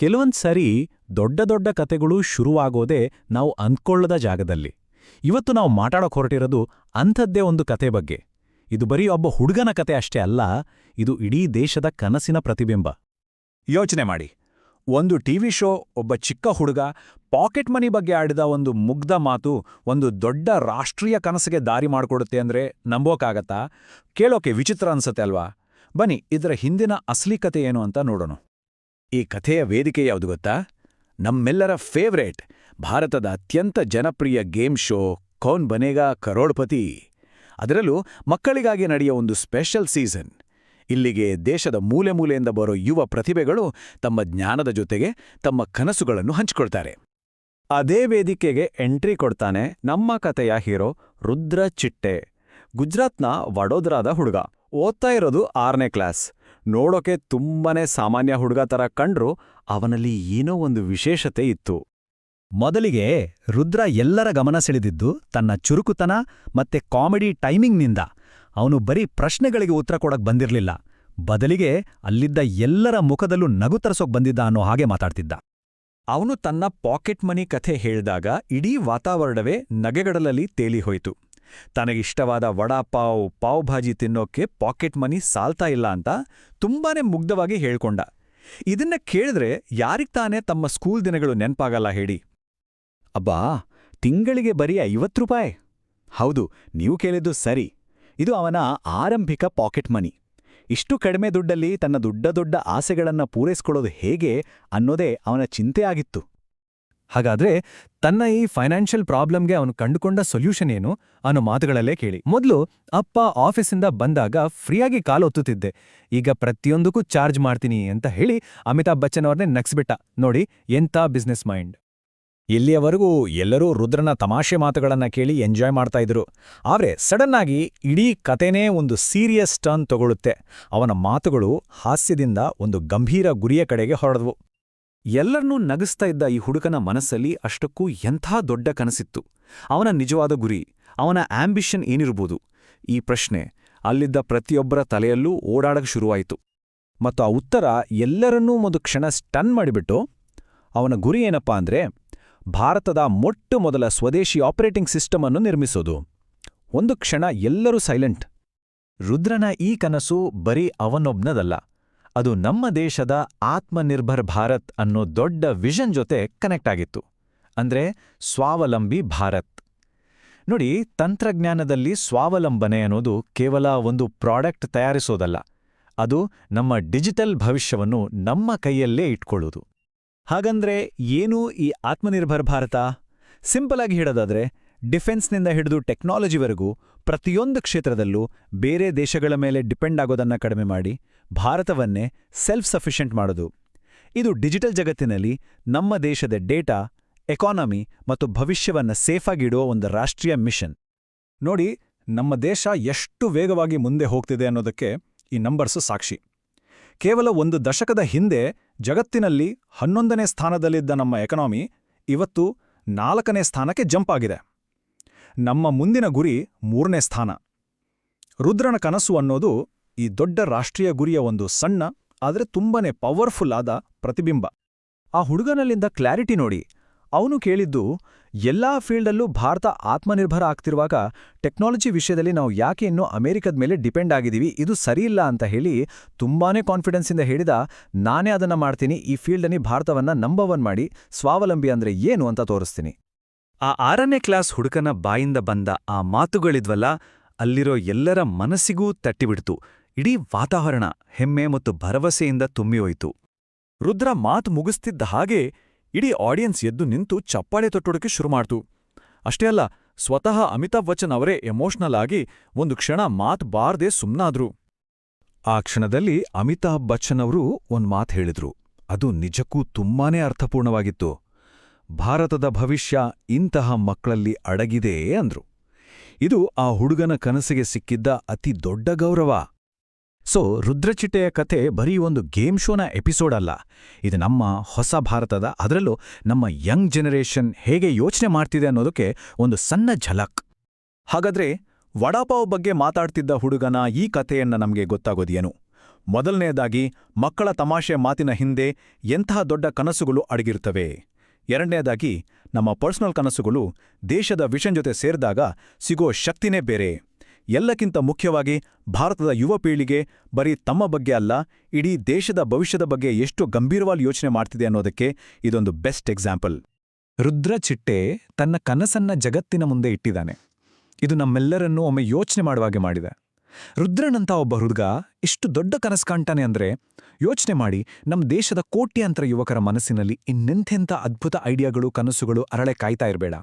ಕೆಲವೊಂದ್ ಸರಿ ದೊಡ್ಡ ದೊಡ್ಡ ಕತೆಗಳು ಶುರುವಾಗೋದೇ ನಾವು ಅಂದ್ಕೊಳ್ಳದ ಜಾಗದಲ್ಲಿ. ಇವತ್ತು ನಾವು ಮಾತಾಡೋಕ್ ಹೊರಟಿರೋದು ಅಂಥದ್ದೇ ಒಂದು ಕತೆ ಬಗ್ಗೆ. ಇದು ಬರೀ ಒಬ್ಬ ಹುಡುಗನ ಕತೆ ಅಷ್ಟೇ ಅಲ್ಲ, ಇದು ಇಡೀ ದೇಶದ ಕನಸಿನ ಪ್ರತಿಬಿಂಬ. ಯೋಚನೆ ಮಾಡಿ. ಒಂದು ಟಿವಿ ಶೋ ಒಬ್ಬ ಚಿಕ್ಕ ಹುಡುಗ ಪಾಕೆಟ್ ಮನಿ ಬಗ್ಗೆ ಆಡಿದ ಒಂದು ಮುಗ್ಧ ಮಾತು ಒಂದು ದೊಡ್ಡ ರಾಷ್ಟ್ರೀಯ ಕನಸಿಗೆ ದಾರಿ ಮಾಡಿಕೊಡುತ್ತೆ ಅಂದ್ರೆ ನಂಬೋಕ್ಕಾಗತ್ತಾ ಕೇಳೋಕೆ ವಿಚಿತ್ರ ಅನ್ಸತ್ತೆ ಅಲ್ವಾ? ಬನ್ನಿ, ಇದರ ಹಿಂದಿನ ಅಸಲಿ ಕತೆ ಏನು ಅಂತ ನೋಡೋಣ. ಈ ಕಥೆಯ ವೇದಿಕೆ ಯಾವುದು ಗೊತ್ತಾ? ನಮ್ಮೆಲ್ಲರ ಫೇವ್ರೇಟ್, ಭಾರತದ ಅತ್ಯಂತ ಜನಪ್ರಿಯ ಗೇಮ್ ಶೋ ಕೌನ್ ಬನೇಗಾ ಕರೋಡ್ಪತಿ. ಅದರಲ್ಲೂ ಮಕ್ಕಳಿಗಾಗಿ ನಡೆಯುವ ಒಂದು ಸ್ಪೆಷಲ್ ಸೀಸನ್. ಇಲ್ಲಿಗೆ ದೇಶದ ಮೂಲೆ ಮೂಲೆಯಿಂದ ಬರೋ ಯುವ ಪ್ರತಿಭೆಗಳು ತಮ್ಮ ಜ್ಞಾನದ ಜೊತೆಗೆ ತಮ್ಮ ಕನಸುಗಳನ್ನು ಹಂಚಿಕೊಳ್ತಾರೆ. ಅದೇ ವೇದಿಕೆಗೆ ಎಂಟ್ರಿ ಕೊಡ್ತಾನೆ ನಮ್ಮ ಕಥೆಯ ಹೀರೋ ರುದ್ರ ಚಿಟ್ಟೆ. ಗುಜರಾತ್ನ ವಡೋದರಾದ ಹುಡುಗ. ಓದ್ತಾ ಇರೋದು ಆರನೇ ಕ್ಲಾಸ್. ನೋಡೋಕೆ ತುಂಬಾನೇ ಸಾಮಾನ್ಯ ಹುಡುಗ ಥರ ಕಂಡ್ರು ಅವನಲ್ಲಿ ಏನೋ ಒಂದು ವಿಶೇಷತೆ ಇತ್ತು. ಮೊದಲಿಗೆ ರುದ್ರ ಎಲ್ಲರ ಗಮನ ಸೆಳೆದಿದ್ದು ತನ್ನ ಚುರುಕುತನ ಮತ್ತೆ ಕಾಮಿಡಿ ಟೈಮಿಂಗ್ನಿಂದ. ಅವನು ಬರೀ ಪ್ರಶ್ನೆಗಳಿಗೆ ಉತ್ತರ ಕೊಡಕ್ ಬಂದಿರಲಿಲ್ಲ. ಬದಲಿಗೆ ಅಲ್ಲಿದ್ದ ಎಲ್ಲರ ಮುಖದಲ್ಲೂ ನಗು ತರಿಸೋಕ್ ಬಂದಿದ್ದ ಅನ್ನೋ ಹಾಗೆ ಮಾತಾಡ್ತಿದ್ದ. ಅವನು ತನ್ನ ಪಾಕೆಟ್ ಮನಿ ಕಥೆ ಹೇಳಿದಾಗ ಇಡೀ ವಾತಾವರಣವೇ ನಗೆಗಡಲಲ್ಲಿ ತೇಲಿಹೋಯಿತು. ತನಗಿಷ್ಟವಾದ ವಡಾ ಪಾವ್ ಭಾಜಿ ತಿನ್ನೋಕೆ ಪಾಕೆಟ್ ಮನಿ ಸಾಲ್ತಾ ಇಲ್ಲ ಅಂತ ತುಂಬಾನೇ ಮುಗ್ಧವಾಗಿ ಹೇಳ್ಕೊಂಡ. ಇದನ್ನ ಕೇಳಿದ್ರೆ ಯಾರಿಗ್ ತಾನೇ ತಮ್ಮ ಸ್ಕೂಲ್ ದಿನಗಳು ನೆನ್ಪಾಗಲ್ಲ ಹೇಳಿ. ಅಬ್ಬಾ, ತಿಂಗಳಿಗೆ ಬರೀ ಐವತ್ತು ರೂಪಾಯಿ? ಹೌದು, ನೀವು ಕೇಳಿದ್ದು ಸರಿ. ಇದು ಅವನ ಆರಂಭಿಕ ಪಾಕೆಟ್ ಮನಿ. ಇಷ್ಟು ಕಡಿಮೆ ದುಡ್ಡಲ್ಲಿ ತನ್ನ ದೊಡ್ಡ ದೊಡ್ಡ ಆಸೆಗಳನ್ನು ಪೂರೈಸಿಕೊಳ್ಳೋದು ಹೇಗೆ ಅನ್ನೋದೇ ಅವನ ಚಿಂತೆ ಆಗಿತ್ತು. ಹಾಗಾದ್ರೆ ತನ್ನ ಈ ಫೈನಾನ್ಷಿಯಲ್ ಪ್ರಾಬ್ಲಮ್ಗೆ ಅವನು ಕಂಡುಕೊಂಡ ಸೊಲ್ಯೂಷನ್ ಏನು ಅನ್ನೋ ಮಾತುಗಳಲ್ಲೇ ಕೇಳಿ. ಮೊದಲು ಅಪ್ಪ ಆಫೀಸಿಂದ ಬಂದಾಗ ಫ್ರೀಯಾಗಿ ಕಾಲೊತ್ತುತ್ತಿದ್ದೆ ಈಗ ಪ್ರತಿಯೊಂದಕ್ಕೂ ಚಾರ್ಜ್ ಮಾಡ್ತೀನಿ ಅಂತ ಹೇಳಿ ಅಮಿತಾಬ್ ಬಚ್ಚನ್ ಅವ್ರನ್ನೇ ನಗ್ಸ್ಬಿಟ್ಟ. ನೋಡಿ, ಎಂಥ ಬಿಸ್ನೆಸ್ ಮೈಂಡ್ ಇಲ್ಲಿಯವರೆಗೂ ಎಲ್ಲರೂ ರುದ್ರನ ತಮಾಷೆ ಮಾತುಗಳನ್ನ ಕೇಳಿ ಎಂಜಾಯ್ ಮಾಡ್ತಾ ಇದ್ರು. ಆದ್ರೆ ಆಗಿ ಇಡೀ ಕತೆನೇ ಒಂದು ಸೀರಿಯಸ್ ಟರ್ನ್ ತಗೊಳ್ಳುತ್ತೆ. ಅವನ ಮಾತುಗಳು ಹಾಸ್ಯದಿಂದ ಒಂದು ಗಂಭೀರ ಗುರಿಯ ಕಡೆಗೆ ಹೊರಡವು ಎಲ್ಲರನ್ನೂ ನಗಿಸ್ತಾ ಇದ್ದ ಈ ಹುಡುಕನ ಮನಸ್ಸಲ್ಲಿ ಅಷ್ಟಕ್ಕೂ ಎಂಥ ದೊಡ್ಡ ಕನಸಿತ್ತು. ಅವನ ನಿಜವಾದ ಗುರಿ, ಅವನ ಆಂಬಿಷನ್ ಏನಿರ್ಬೋದು? ಈ ಪ್ರಶ್ನೆ ಅಲ್ಲಿದ್ದ ಪ್ರತಿಯೊಬ್ಬರ ತಲೆಯಲ್ಲೂ ಓಡಾಡಕ್ ಶುರುವಾಯಿತು. ಮತ್ತು ಆ ಉತ್ತರ ಎಲ್ಲರನ್ನೂ ಒಂದು ಕ್ಷಣ ಸ್ಟನ್ ಮಾಡಿಬಿಟ್ಟು, ಅವನ ಗುರಿ ಏನಪ್ಪಾ ಅಂದ್ರೆ ಭಾರತದ ಮೊಟ್ಟ ಮೊದಲ ಸ್ವದೇಶಿ ಆಪರೇಟಿಂಗ್ ಸಿಸ್ಟಮ್ ಅನ್ನು ನಿರ್ಮಿಸೋದು. ಒಂದು ಕ್ಷಣ ಎಲ್ಲರೂ ಸೈಲೆಂಟ್. ರುದ್ರನ ಈ ಕನಸು ಬರೀ ಅವನೊಬ್ನದಲ್ಲ. ಅದು ನಮ್ಮ ದೇಶದ ಆತ್ಮನಿರ್ಭರ್ ಭಾರತ್ ಅನ್ನೋ ದೊಡ್ಡ ವಿಷನ್ ಜೊತೆ ಕನೆಕ್ಟ್ ಆಗಿತ್ತು. ಅಂದ್ರೆ ಸ್ವಾವಲಂಬಿ ಭಾರತ್. ನೋಡಿ, ತಂತ್ರಜ್ಞಾನದಲ್ಲಿ ಸ್ವಾವಲಂಬನೆ ಅನ್ನೋದು ಕೇವಲ ಒಂದು ಪ್ರಾಡಕ್ಟ್ ತಯಾರಿಸೋದಲ್ಲ. ಅದು ನಮ್ಮ ಡಿಜಿಟಲ್ ಭವಿಷ್ಯವನ್ನು ನಮ್ಮ ಕೈಯಲ್ಲೇ ಇಟ್ಕೊಳ್ಳೋದು. ಹಾಗಂದ್ರೆ ಏನು ಈ ಆತ್ಮನಿರ್ಭರ್ ಭಾರತ? ಸಿಂಪಲ್ ಆಗಿ ಹೇಳೋದಾದ್ರೆ, ಡಿಫೆನ್ಸ್ನಿಂದ ಹಿಡಿದು ಟೆಕ್ನಾಲಜಿವರೆಗೂ ಪ್ರತಿಯೊಂದು ಕ್ಷೇತ್ರದಲ್ಲೂ ಬೇರೆ ದೇಶಗಳ ಮೇಲೆ ಡಿಪೆಂಡ್ ಆಗೋದನ್ನ ಕಡಿಮೆ ಮಾಡಿ ಭಾರತವನ್ನೇ ಸೆಲ್ಫ್ ಸಫಿಷಿಯೆಂಟ್ ಮಾಡೋದು. ಇದು ಡಿಜಿಟಲ್ ಜಗತ್ತಿನಲ್ಲಿ ನಮ್ಮ ದೇಶದ ಡೇಟಾ ಎಕಾನಮಿ ಮತ್ತು ಭವಿಷ್ಯವನ್ನ ಸೇಫಾಗಿಡುವ ಒಂದು ರಾಷ್ಟ್ರೀಯ ಮಿಷನ್ ನೋಡಿ, ನಮ್ಮ ದೇಶ ಎಷ್ಟು ವೇಗವಾಗಿ ಮುಂದೆ ಹೋಗ್ತಿದೆ ಅನ್ನೋದಕ್ಕೆ ಈ ನಂಬರ್ಸು ಸಾಕ್ಷಿ. ಕೇವಲ ಒಂದು ದಶಕದ ಹಿಂದೆ ಜಗತ್ತಿನಲ್ಲಿ ಹನ್ನೊಂದನೇ ಸ್ಥಾನದಲ್ಲಿದ್ದ ನಮ್ಮ ಎಕನಾಮಿ ಇವತ್ತು ನಾಲ್ಕನೇ ಸ್ಥಾನಕ್ಕೆ ಜಂಪ್ ಆಗಿದೆ. ನಮ್ಮ ಮುಂದಿನ ಗುರಿ ಮೂರನೇ ಸ್ಥಾನ. ರುದ್ರನ ಕನಸು ಅನ್ನೋದು ಈ ದೊಡ್ಡ ರಾಷ್ಟ್ರೀಯ ಗುರಿಯ ಒಂದು ಸಣ್ಣ, ಆದರೆ ತುಂಬನೇ ಪವರ್ಫುಲ್ ಆದ ಪ್ರತಿಬಿಂಬ. ಆ ಹುಡುಗನಲ್ಲಿಂದ ಕ್ಲಾರಿಟಿ ನೋಡಿ. ಅವನು ಕೇಳಿದ್ದು, ಎಲ್ಲಾ ಫೀಲ್ಡಲ್ಲೂ ಭಾರತ ಆತ್ಮನಿರ್ಭರ ಆಗ್ತಿರುವಾಗ ಟೆಕ್ನಾಲಜಿ ವಿಷಯದಲ್ಲಿ ನಾವು ಯಾಕೆ ಇನ್ನೂ ಅಮೆರಿಕದ ಮೇಲೆ ಡಿಪೆಂಡ್ ಆಗಿದ್ದೀವಿ, ಇದು ಸರಿಯಿಲ್ಲ ಅಂತ ಹೇಳಿ ತುಂಬಾನೇ ಕಾನ್ಫಿಡೆನ್ಸಿಂದ ಹೇಳಿದ, ನಾನೇ ಅದನ್ನ ಮಾಡ್ತೀನಿ, ಈ ಫೀಲ್ಡಲ್ಲಿ ಭಾರತವನ್ನ ನಂಬರ್ ಒನ್ ಮಾಡಿ, ಸ್ವಾವಲಂಬಿ ಅಂದ್ರೆ ಏನು ಅಂತ ತೋರಿಸ್ತೀನಿ. ಆ ಆರನೇ ಕ್ಲಾಸ್ ಹುಡುಕನ ಬಾಯಿಂದ ಬಂದ ಆ ಮಾತುಗಳಿದ್ವಲ್ಲ, ಅಲ್ಲಿರೋ ಎಲ್ಲರ ಮನಸ್ಸಿಗೂ ತಟ್ಟಿಬಿಡ್ತು. ಇಡೀ ವಾತಾವರಣ ಹೆಮ್ಮೆ ಮತ್ತು ಭರವಸೆಯಿಂದ ತುಂಬಿಹೋಯಿತು ರುದ್ರ ಮಾತು ಮುಗಿಸ್ತಿದ್ದ ಹಾಗೆ ಇಡೀ ಆಡಿಯನ್ಸ್ ಎದ್ದು ನಿಂತು ಚಪ್ಪಾಳೆ ತೊಟ್ಟೋಡಕ್ಕೆ ಶುರು ಮಾಡ್ತು. ಅಷ್ಟೇ ಅಲ್ಲ, ಸ್ವತಃ ಅಮಿತಾಬ್ ಬಚ್ಚನ್ ಅವರೇ ಎಮೋಷನಲ್ ಆಗಿ ಒಂದು ಕ್ಷಣ ಮಾತ್ ಬಾರ್ದೆ ಸುಮ್ನಾದ್ರು. ಆ ಕ್ಷಣದಲ್ಲಿ ಅಮಿತಾಬ್ ಬಚ್ಚನ್ ಅವರು ಒಂದ್ ಮಾತು ಹೇಳಿದ್ರು. ಅದು ನಿಜಕ್ಕೂ ತುಂಬಾನೇ ಅರ್ಥಪೂರ್ಣವಾಗಿತ್ತು. ಭಾರತದ ಭವಿಷ್ಯ ಇಂತಹ ಮಕ್ಕಳಲ್ಲಿ ಅಡಗಿದೆ ಅಂದ್ರು. ಇದು ಆ ಹುಡುಗನ ಕನಸಿಗೆ ಸಿಕ್ಕಿದ್ದ ಅತಿ ದೊಡ್ಡ ಗೌರವ. ಸೊ ರುದ್ರಚಿಟ್ಟೆಯ ಕಥೆ ಬರೀ ಒಂದು ಗೇಮ್ ಶೋನ ಎಪಿಸೋಡ್ ಅಲ್ಲ. ಇದು ನಮ್ಮ ಹೊಸ ಭಾರತದ, ಅದರಲ್ಲೂ ನಮ್ಮ ಯಂಗ್ ಜನರೇಷನ್ ಹೇಗೆ ಯೋಚನೆ ಮಾಡ್ತಿದೆ ಅನ್ನೋದಕ್ಕೆ ಒಂದು ಸಣ್ಣ ಝಲಕ್. ಹಾಗಾದ್ರೆ, ವಡಾಪಾವ್ ಬಗ್ಗೆ ಮಾತಾಡ್ತಿದ್ದ ಹುಡುಗನ ಈ ಕಥೆಯನ್ನ ನಮಗೆ ಗೊತ್ತಾಗೋದೇನು ಮೊದಲನೆಯದಾಗಿ ಮಕ್ಕಳ ತಮಾಷೆ ಮಾತಿನ ಹಿಂದೆ ಎಂತಹ ದೊಡ್ಡ ಕನಸುಗಳು ಅಡಗಿರುತ್ತವೆ? ಎರಡನೇದಾಗಿ, ನಮ್ಮ ಪರ್ಸನಲ್ ಕನಸುಗಳು ದೇಶದ ವಿಷನ್ ಜೊತೆ ಸೇರಿದಾಗ ಸಿಗೋ ಶಕ್ತಿನೇ ಬೇರೆ. ಎಲ್ಲಕ್ಕಿಂತ ಮುಖ್ಯವಾಗಿ ಭಾರತದ ಯುವ ಪೀಳಿಗೆ ಬರೀ ತಮ್ಮ ಬಗ್ಗೆ ಅಲ್ಲ, ಇಡೀ ದೇಶದ ಭವಿಷ್ಯದ ಬಗ್ಗೆ ಎಷ್ಟು ಗಂಭೀರವಾಗಿ ಯೋಚನೆ ಮಾಡ್ತಿದೆ ಅನ್ನೋದಕ್ಕೆ ಇದೊಂದು ಬೆಸ್ಟ್ ಎಕ್ಸಾಂಪಲ್. ರುದ್ರ ಚಿಟ್ಟೆ ತನ್ನ ಕನಸನ್ನ ಜಗತ್ತಿನ ಮುಂದೆ ಇಟ್ಟಿದ್ದಾನೆ. ಇದು ನಮ್ಮೆಲ್ಲರನ್ನೂ ಒಮ್ಮೆ ಯೋಚನೆ ಮಾಡುವಾಗೆ ಮಾಡಿದೆ. ರುದ್ರನಂತ ಒಬ್ಬ ಹುಡುಗ ಇಷ್ಟು ದೊಡ್ಡ ಕನಸು ಕಾಣ್ತಾನೆ ಅಂದ್ರೆ ಯೋಚನೆ ಮಾಡಿ ನಮ್ಮ ದೇಶದ ಕೋಟ್ಯಾಂತರ ಯುವಕರ ಮನಸ್ಸಿನಲ್ಲಿ ಇನ್ನೆಂಥೆಂಥ ಅದ್ಭುತ ಐಡಿಯಾಗಳು, ಕನಸುಗಳು, ಅರಳೆ ಕಾಯ್ತಾ ಇರಬೇಡ.